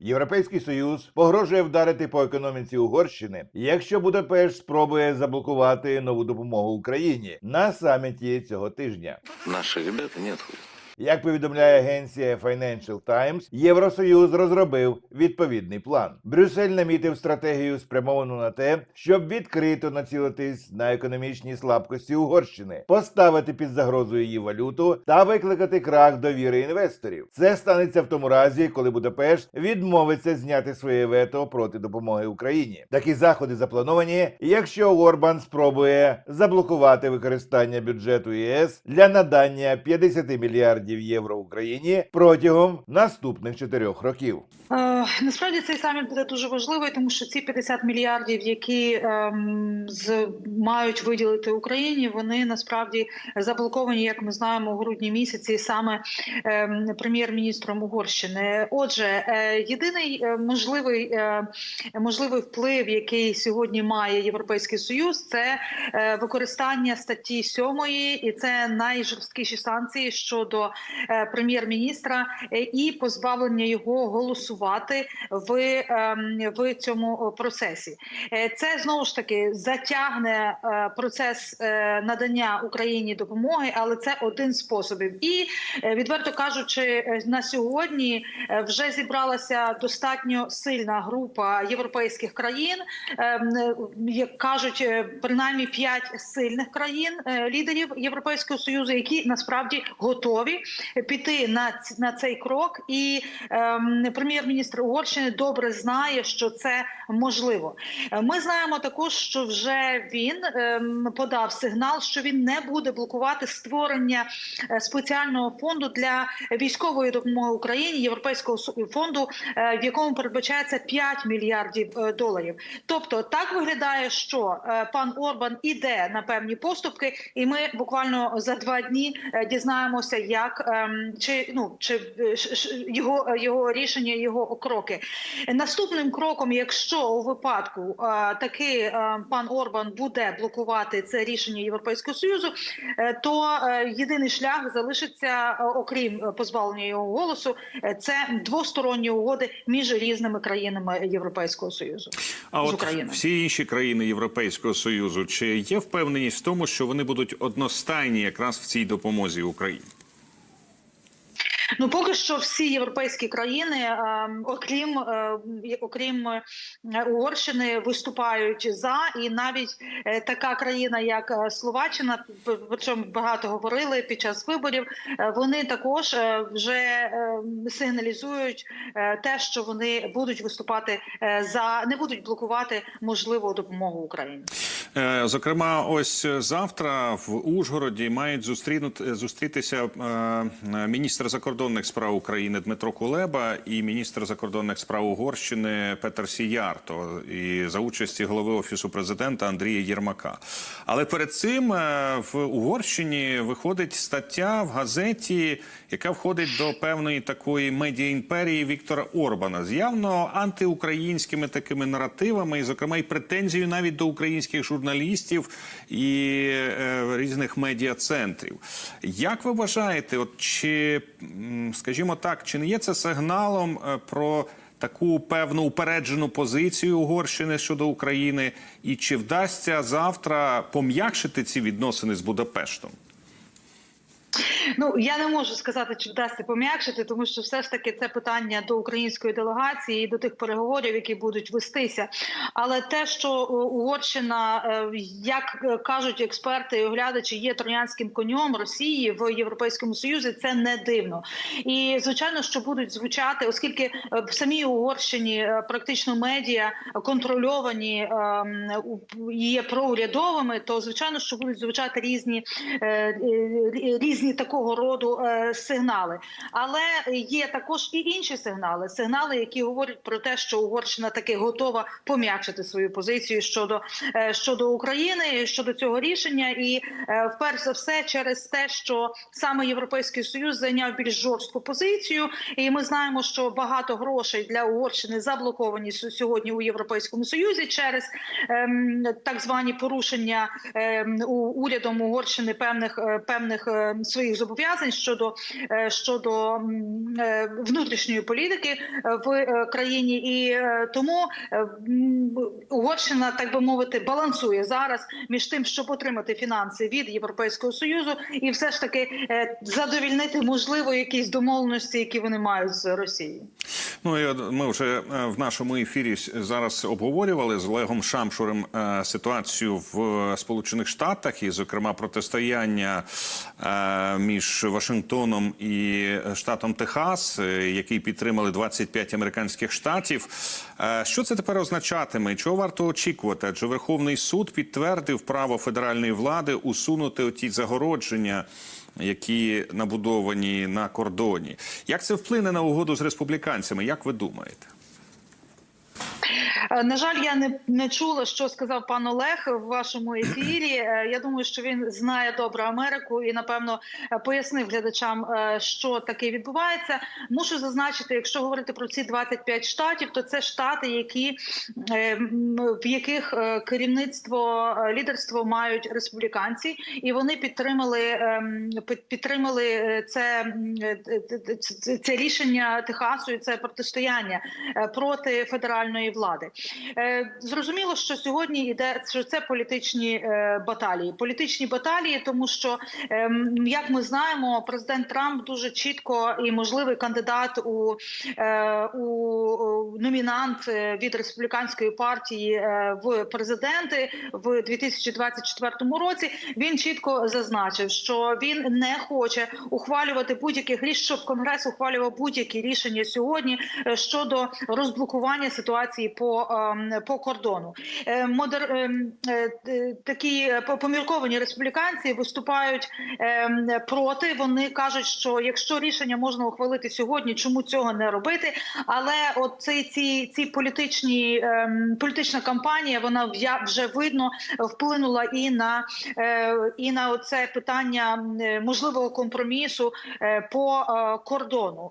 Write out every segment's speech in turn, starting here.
Європейський союз погрожує вдарити по економіці Угорщини, якщо Будапешт спробує заблокувати нову допомогу Україні на саміті цього тижня. Наші ребята не отходят. Як повідомляє агенція Financial Times, Євросоюз розробив відповідний план. Брюссель намітив стратегію, спрямовану на те, щоб відкрито націлитись на економічні слабкості Угорщини, поставити під загрозу її валюту та викликати крах довіри інвесторів. Це станеться в тому разі, коли Будапешт відмовиться зняти своє вето проти допомоги Україні. Такі заходи заплановані, якщо Орбан спробує заблокувати використання бюджету ЄС для надання 50 мільярдів євро Україні протягом наступних чотирьох років. Е, насправді цей саміт буде дуже важливий, тому що ці 50 мільярдів, які ем, з мають виділити Україні, вони насправді заблоковані, як ми знаємо, у грудні місяці саме ем, прем'єр-міністром Угорщини. Отже, е, єдиний е, можливий е, можливий вплив, який сьогодні має Європейський Союз, це е, використання статті 7, і це найжорсткіші санкції щодо е, прем'єр-міністра е, і позбавлення його голосувати в, ем, в цьому процесі. Е, Це знову ж таки затягне е, процес е, надання Україні допомоги, але це один з способів. І е, відверто кажучи, е, на сьогодні е, вже зібралася достатньо сильна група європейських країн, ем, е, як кажуть, е, принаймні п'ять сильних країн е, лідерів Європейського союзу, які насправді готові піти на на цей крок. І ем, прем'єр-міністр Угорщини добре знає, що це можливо. Е, Ми знаємо також, що вже він ем, подав сигнал, що він не буде блокувати створення е, спеціального фонду для військової допомоги Україні, європейського фонду, е, в якому передбачається 5 мільярдів е, доларів. Тобто так виглядає, що е, пан Орбан іде на певні поступки, і ми буквально за два дні е, дізнаємося, як ем, чи ну чи е, ш- ш- його його рішення, його кроки. Наступним кроком, якщо у випадку е, таки е, пан Орбан буде блокувати це рішення Європейського союзу, е, то е, єдиний шлях залишиться, е, окрім е, позбавлення його голосу, е, це двосторонні угоди між різними країнами Європейського союзу А з от Україною. всі інші країни Європейського союзу чи є впевненість в тому, що вони будуть одностайні якраз в цій допомозі Україні? Ну поки що всі європейські країни, е, окрім е, окрім е, Угорщини, виступають за, і навіть така країна, як Словаччина, про чому багато говорили під час виборів. Вони також вже сигналізують те, що вони будуть виступати за не будуть блокувати можливу допомогу Україні. Е, Зокрема, ось завтра в Ужгороді мають зустрінути зустрітися е, міністр закордонних справ України Дмитро Кулеба і міністр закордонних справ Угорщини Петер Сіярто і за участі голови офісу президента Андрія Єрмака. Але перед цим е, в Угорщині виходить стаття в газеті, яка входить до певної такої медіа імперії Віктора Орбана з явно антиукраїнськими такими наративами, і зокрема і претензією навіть до українських журналістів і е, різних медіа-центрів. Як ви вважаєте, от чи скажімо так, чи не є це сигналом е, про таку певну упереджену позицію Угорщини щодо України, і чи вдасться завтра пом'якшити ці відносини з Будапештом? Ну я не можу сказати, чи вдасться пом'якшити, тому що все ж таки це питання до української делегації і до тих переговорів, які будуть вестися. Але те, що е, Угорщина, е, як е, кажуть експерти і оглядачі, є троянським конем Росії в Європейському Союзі, це не дивно. І звичайно, що будуть звучати, оскільки в самій Угорщині практично медіа контрольовані є проурядовими, то звичайно, що будуть звучати різні різні такого роду е, сигнали. Але є також і інші сигнали: сигнали, які говорять про те, що Угорщина таки готова пом'якшити свою позицію щодо, е, щодо України, щодо цього рішення, і е, вперше за все через те, що саме Європейський Союз зайняв більш жорстку позицію, і ми знаємо, що багато грошей для Угорщини заблоковані сьогодні у Європейському Союзі через ем, так звані порушення ем, у урядом Угорщини певних е, певних е, своїх зобов'язань щодо е, щодо е, внутрішньої політики е, в країні, і тому Угорщина, так би мовити, балансує зараз між тим, щоб отримати фінанси від Європейського союзу, і все ж таки задовільнити можливо якісь домовленості, які вони мають з Росією. Ну і ми вже в нашому ефірі зараз обговорювали з Олегом Шамшурем ситуацію в Сполучених Штатах, і, зокрема, протистояння між Вашингтоном і штатом Техас, е, який підтримали 25 американських штатів. Е, Що це тепер означатиме? Чого варто очікувати? Адже Верховний суд підтвердив право федеральної влади усунути оті загородження які набудовані на кордоні. Як це вплине на угоду з республіканцями? Як ви думаєте? На жаль, я не, не чула, що сказав пан Олег в вашому ефірі. Е, Я думаю, що він знає добре Америку і напевно е, пояснив глядачам, е, що таке відбувається. Мушу зазначити, якщо говорити про ці 25 штатів, то це штати, які в яких керівництво лідерство мають республіканці, і вони підтримали підтримали це, це- рішення Техасу і це протистояння проти федеральної влади. Е, Зрозуміло, що сьогодні йде що це політичні е, баталії. Політичні баталії, тому що ем, як ми знаємо, президент Трамп дуже чітко і можливий кандидат у, е, у, номінант від республіканської партії в президенти в 2024 році. Він чітко зазначив, що він не хоче ухвалювати будь-яких рішень, щоб конгрес ухвалював будь-які рішення сьогодні щодо розблокування ситуації по, по кордону. Е, Модер ем, е, такі е, по- помірковані республіканці виступають ем, проти. Вони кажуть, що якщо рішення можна ухвалити сьогодні, чому цього не робити? Але от ці, ці, ці політичні ем, політична кампанія, вона вже видно вплинула і на і на це питання можливого компромісу по кордону.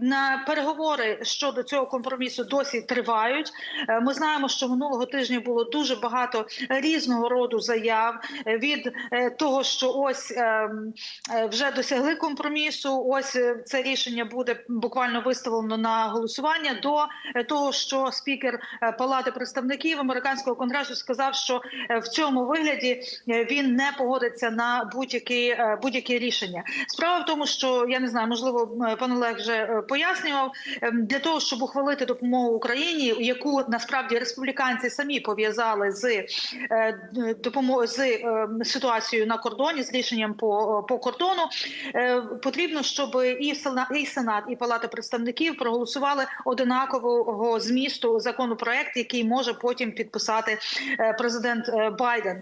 На переговори щодо цього компромісу досі тривають. Е, Ми знаємо, що минулого тижня було дуже багато різного роду заяв від е, того, що ось е, е, вже досягли компромісу. Ось це рішення буде буквально виставлено на голосування. До того, що спікер Палати представників американського конгресу сказав, що в цьому вигляді він не погодиться на будь-які будь-які рішення. Справа в тому, що я не знаю, можливо, пан Олег вже пояснював ем, для того, щоб ухвалити допомогу Україні, яку насправді республіканці самі пов'язали з е, допомогою з е, ситуацією на кордоні, з рішенням по, по кордону, е, потрібно, щоб і Сена- і Сенат, і Палата представників проголосували одинакового змісту законопроект, який може потім підписати президент Байден.